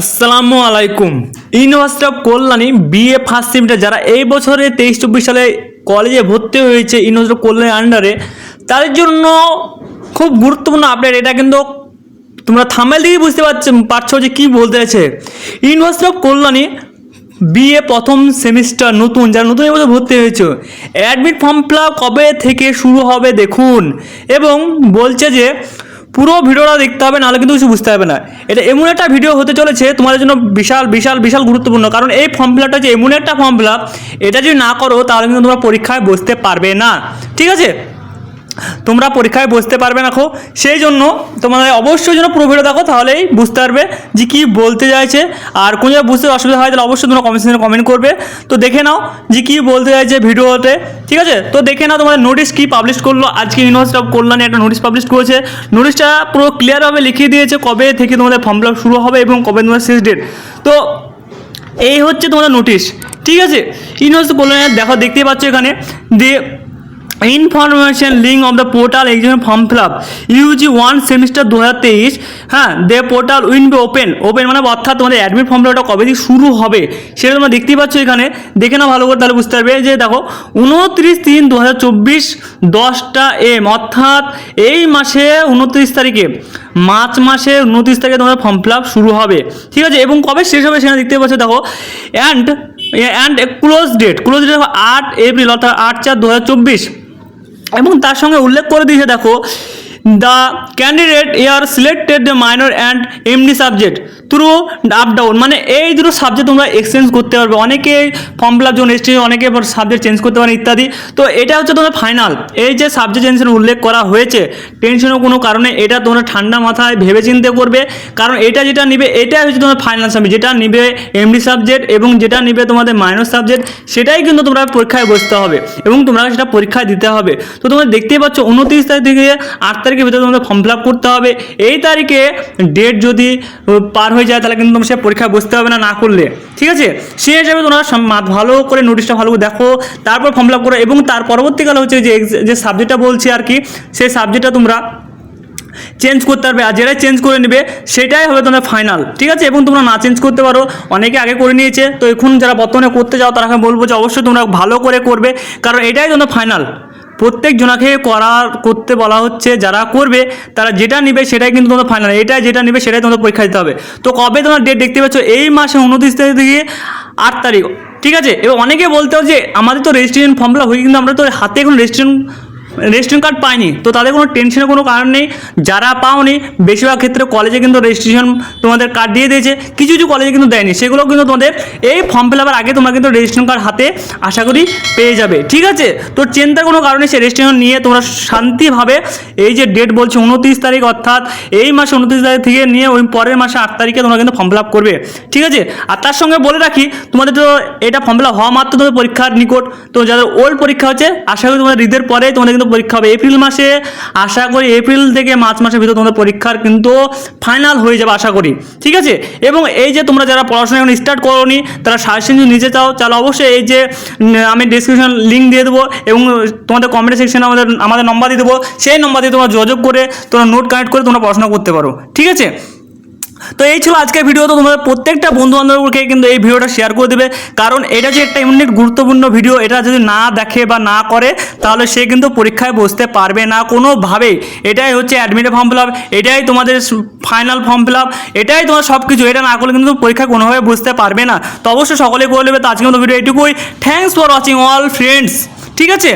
আসসালামু আলাইকুম। University of Kalyani BA first semester যারা এই বছরে তেইশ চব্বিশ সালে কলেজে ভর্তি হয়েছে ইউনিভার্সিটি অফ কল্যাণীর আন্ডারে তাদের জন্য খুব গুরুত্বপূর্ণ আপডেট এটা কিন্তু তোমরা থামেল দিকেই বুঝতে পারছ পারছ যে কী বলতে আছে ইউনিভার্সিটি অফ কল্যাণী বিএ প্রথম সেমিস্টার নতুন, যারা নতুন এবছর ভর্তি হয়েছে অ্যাডমিট ফর্ম ফিল কবে থেকে শুরু হবে দেখুন। এবং বলছে যে পুরো ভিডিওটা দেখতে হবে, নাহলে কিন্তু কিছু বুঝতে হবে না। এটা এমন একটা ভিডিও হতে চলেছে, তোমাদের জন্য বিশাল বিশাল বিশাল গুরুত্বপূর্ণ। কারণ এই ফর্ম ফিল আপটা যে এমন একটা ফর্ম ফিল আপ এটা যদি না করো, তাহলে কিন্তু তোমরা পরীক্ষায় বসতে পারবে না। ঠিক আছে? তোমরা পরীক্ষায় বসতে পারবে না খো। সেই জন্য তোমাদের অবশ্যই যেন পুরো ভিডিও দেখো, তাহলেই বুঝতে পারবে যে কী বলতে চাইছে। আর কোন জায়গায় বুঝতে অসুবিধা হয়, তাহলে অবশ্যই তোমরা কমেন্ট সেকশনে কমেন্ট করবে। তো দেখে নাও যে কী বলতে চাইছে ভিডিওতে, ঠিক আছে? তো দেখে নাও তোমাদের নোটিশ কী পাবলিশ করল। আজকে ইউনিভার্সিটি অফ কল্যাণে একটা নোটিশ পাবলিশ করেছে। নোটিশটা পুরো ক্লিয়ারভাবে লিখিয়ে দিয়েছে কবে থেকে তোমাদের ফর্ম ফিল শুরু হবে এবং কবে তোমাদের শেষ ডেট তো এই হচ্ছে তোমাদের নোটিশ ঠিক আছে? ইউনিভার্সিটি কল্যাণে দেখো, দেখতেই পাচ্ছ এখানে দিয়ে information link of the portal exam form fill up UG one semester দু হাজার তেইশ হ্যাঁ the portal will be open open মানে অর্থাৎ তোমাদের অ্যাডমিট ফর্ম ফিল কবে থেকে শুরু হবে, সেটা তোমরা দেখতেই পাচ্ছ এখানে। দেখে না ভালো করে তাহলে বুঝতে পারবে যে দেখো, উনত্রিশ তিন দু হাজার চব্বিশ দশটা এম অর্থাৎ এই মাসে উনত্রিশ তারিখে, মার্চ মাসে উনত্রিশ তারিখে তোমাদের ফর্ম ফিল আপ শুরু হবে। ঠিক আছে? এবং কবে শেষ হবে সেখানে দেখতে পাচ্ছ দেখো and and close date close date আট এপ্রিল, অর্থাৎ আট চার দু হাজার চব্বিশ। এবং তার সঙ্গে উল্লেখ করে দিয়েছে, দেখো the candidate year selected the minor and MD subject through up down মানে এই দুটো সাবজেক্ট তোমরা এক্সচেঞ্জ করতে পারবে। অনেকে ফর্ম ফিল আপ যখন এসছে, অনেকে সাবজেক্ট চেঞ্জ করতে পারে ইত্যাদি। তো এটা হচ্ছে তোমাদের ফাইনাল এই যে সাবজেক্ট চেঞ্জের উল্লেখ করা হয়েছে টেনশনের কোনো কারণে এটা তোমরা ঠান্ডা মাথায় ভেবে চিন্তে করবে। কারণ এটা যেটা নিবে এটাই হচ্ছে তোমার ফাইনাল সাবজেক্ট যেটা নিবে এমডি সাবজেক্ট এবং যেটা নিবে তোমাদের মাইনর সাবজেক্ট সেটাই কিন্তু তোমরা পরীক্ষায় বসতে হবে এবং তোমরা সেটা পরীক্ষায় দিতে হবে। তো তোমরা দেখতেই পাচ্ছ, উনত্রিশ তারিখ থেকে আট তারিখের ভিতরে তোমাদের ফর্ম ফিল আপ করতে হবে। এই তারিখে ডেট যদি পার হয়ে যায়, তাহলে কিন্তু সে পরীক্ষায় বসতে হবে না না করলে। ঠিক আছে? সেই হিসাবে তোমরা ভালো করে নোটিশটা ভালো করে দেখো, তারপর ফর্ম ফিল আপ করো এবং তার পরবর্তীকালে হচ্ছে যে যে সাবজেক্টটা বলছি আর কি, সেই সাবজেক্টটা তোমরা চেঞ্জ করতে পারবে। আর যেটাই চেঞ্জ করে নেবে, সেটাই হবে তোমাদের ফাইনাল ঠিক আছে? এবং তোমরা না চেঞ্জ করতে পারো। অনেকে আগে করে নিয়েছে। তো এখন যারা বর্তমানে করতে যাও, তারা বলব যে অবশ্যই তোমরা ভালো করে করবে। কারণ এটাই তোমাদের ফাইনাল প্রত্যেক জনাকে করার করতে বলা হচ্ছে, যারা করবে, তারা যেটা নেবে সেটাই কিন্তু তোমাদের ফাইনাল এটা যেটা নেবে সেটাই তোমাদের পরীক্ষা দিতে হবে। তো কবে তোমার ডেট দেখতে পাচ্ছ এই মাসে উনত্রিশ তারিখ থেকে আট তারিখ, ঠিক আছে? এবার অনেকে বলতে যে, আমাদের তো রেজিস্ট্রেশন ফর্মটা হয়ে কিন্তু আমরা তো হাতে এখন রেজিস্ট্রেশন রেজিস্ট্রেশন কার্ড পায়নি। তো তাদের কোনো টেনশনের কোনো কারণ নেই। যারা পাওনি, বেশিরভাগ ক্ষেত্রে কলেজে কিন্তু রেজিস্ট্রেশন তোমাদের কার্ড দিয়ে দিয়েছে। কিছু কিছু কলেজে কিন্তু দেয়নি। সেগুলো কিন্তু তোমাদের এই ফর্ম ফিল আপের আগে তোমরা কিন্তু রেজিস্ট্রেশন কার্ড হাতে আশা করি পেয়ে যাবে। ঠিক আছে? তো চিন্তার কোনো কারণে সেই রেজিস্ট্রেশন নিয়ে তোমরা শান্তিভাবে এই যে ডেট বলছে উনত্রিশ তারিখ অর্থাৎ এই মাসে উনত্রিশ তারিখ থেকে নিয়ে ওই পরের মাসে আট তারিখে তোমরা কিন্তু ফর্ম ফিল আপ করবে। ঠিক আছে? আর তার সঙ্গে বলে রাখি, তোমাদের তো এটা ফর্ম ফিল আপ হওয়া মাত্র তোমাদের পরীক্ষার নিকট। তো যাদের ওল্ড পরীক্ষা হচ্ছে, আশা করি তোমাদের ঈদের পরে তোমাদের কিন্তু পরীক্ষা হবে এপ্রিল মাসে। আশা করি এপ্রিল থেকে মার্চ মাসের ভিতরে তোমাদের পরীক্ষার কিন্তু ফাইনাল হয়ে যাবে আশা করি। ঠিক আছে? এবং এই যে তোমরা যারা পড়াশোনা এখন স্টার্ট করোনি, তারা সাজেশন যদি নিতে চাও, তাহলে অবশ্যই এই যে আমি ডিসক্রিপশন লিঙ্ক দিয়ে দেবো এবং তোমাদের কমেন্ট সেকশনে আমাদের আমাদের নম্বর দিয়ে দেবো। সেই নম্বর দিয়ে তোমরা যোগাযোগ করে তোমরা নোট কানেক্ট করে তোমরা পড়াশোনা করতে পারো। ঠিক আছে? তো এই ছিল আজকের ভিডিও তো তোমাদের প্রত্যেকটা বন্ধু বান্ধবকে কিন্তু এই ভিডিওটা শেয়ার করে দেবে। কারণ এটা যে একটা এমনি গুরুত্বপূর্ণ ভিডিও এটা যদি না দেখে বা না করে, তাহলে সে কিন্তু পরীক্ষায় বসতে পারবে না কোনোভাবেই। এটাই হচ্ছে অ্যাডমিট ফর্ম ফিল আপ এটাই তোমাদের ফাইনাল ফর্ম ফিল আপ এটাই তোমার সব কিছু এটা না করলে কিন্তু পরীক্ষায় কোনোভাবে বুঝতে পারবে না। তো অবশ্যই সকলে করে নেবে। তো আজকের মতো ভিডিও এটুকুই thanks for watching all friends ঠিক আছে?